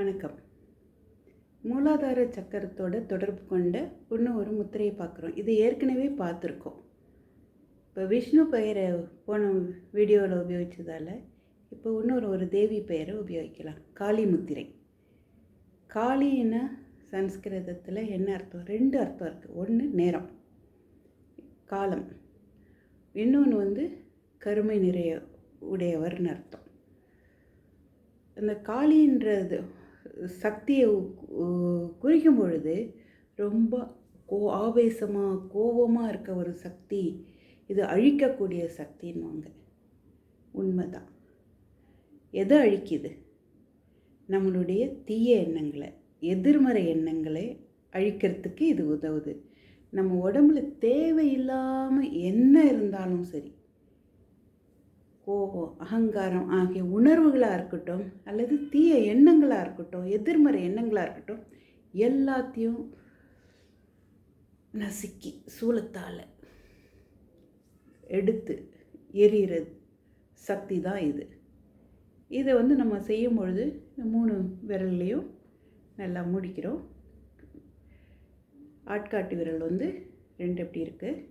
வணக்கம். மூலாதார சக்கரத்தோட தொடர்பு கொண்ட இன்னும் ஒரு முத்திரையை பார்க்குறோம். இது ஏற்கனவே பார்த்துருக்கோம். இப்போ விஷ்ணு பெயரை போன வீடியோவில் உபயோகித்ததால் இப்போ இன்னொரு ஒரு தேவி பெயரை உபயோகிக்கலாம். காளி முத்திரை. காளின்னா சன்ஸ்கிருதத்தில் என்ன அர்த்தம்? ரெண்டு அர்த்தம் இருக்குது ஒன்று நேரம் காலம். இன்னொன்று வந்து கருமை நிறைய உடையவர்னு அர்த்தம். அந்த காளின்றது சக்தியை குறிக்கும் பொழுது ரொம்ப கோ ஆவேசமாக கோபமாக இருக்க ஒரு சக்தி இது அழிக்கக்கூடிய சக்தின்னுவாங்க. உண்மைதான். எதை அழிக்குது? நம்மளுடைய தீய எண்ணங்களை எதிர்மறை எண்ணங்களை அழிக்கிறதுக்கு இது உதவுது. நம்ம உடம்புல தேவையில்லாமல் என்ன இருந்தாலும் சரி கோபம் அகங்காரம் ஆகிய உணர்வுகளாக இருக்கட்டும் அல்லது தீய எண்ணங்களாக இருக்கட்டும் எதிர்மறை எண்ணங்களாக இருக்கட்டும் எல்லாத்தையும் நசுக்கி சூலத்தால் எடுத்து எரியிறது சக்தி தான் இது. இதை வந்து நம்ம செய்யும் பொழுது இந்த மூணு விரல்லையும் நல்லா முடிக்கிறோம். ஆட்காட்டி விரல் வந்து ரெண்டு எப்படி இருக்குது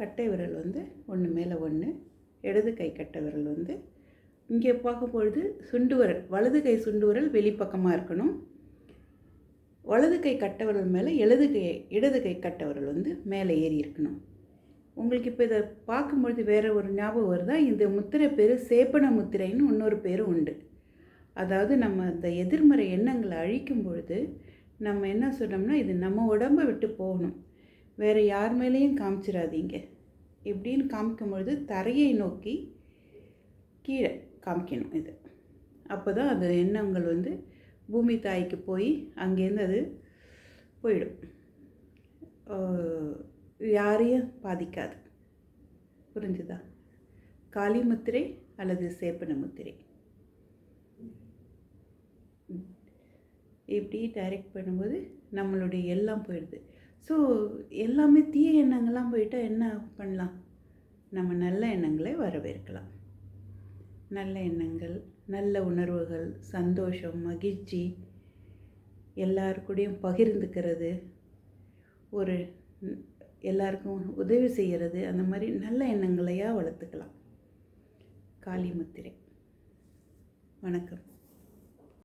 கட்டை விரல் வந்து ஒன்று மேலே ஒன்று இடது கை கட்ட விரல் வந்து இங்கே பார்க்கும் பொழுது சுண்டு விரல் வலது கை சுண்டு விரல் வெளிப்பக்கமாக இருக்கணும். வலது கை கட்டை விரல் மேலே இடது கை இடது கை கட்டை விரல் வந்து மேலே ஏறி இருக்கணும். உங்களுக்கு இப்போ இதை பார்க்கும்பொழுது வேறு ஒரு ஞாபகம் வருதா? இந்த முத்திரை பேர் சேப்பன முத்திரைன்னு இன்னொரு பேரும் உண்டு. அதாவது நம்ம இந்த எதிர்மறை எண்ணங்களை அழிக்கும் பொழுது நம்ம என்ன சொன்னோம்னா இது நம்ம உடம்பை விட்டு போகணும். வேறு யார் மேலேயும் காமிச்சிடாதீங்க இப்படின்னு காமிக்கும் பொழுது தரையை நோக்கி கீழே காமிக்கணும் இது. அப்போ தான் அந்த எண்ணங்கள் வந்து பூமி தாய்க்கு போய் அங்கேருந்து அது போயிடும். யாரையும் பாதிக்காது. புரிஞ்சுதா? காளி முத்திரை அல்லது சேப்பன முத்திரை. இப்படி டைரக்ட் பண்ணும்போது நம்மளுடைய எல்லாம் போயிடுது. ஸோ எல்லாமே தீய எண்ணங்கள்லாம் போயிட்டால் என்ன பண்ணலாம்? நம்ம நல்ல எண்ணங்களை வரவேற்கலாம். நல்ல எண்ணங்கள் நல்ல உணர்வுகள் சந்தோஷம் மகிழ்ச்சி எல்லாருக்கூடையும் பகிர்ந்துக்கிறது ஒரு எல்லாருக்கும் உதவி செய்கிறது அந்த மாதிரி நல்ல எண்ணங்களையாக வளர்த்துக்கலாம். காளி முத்திரை. வணக்கம்.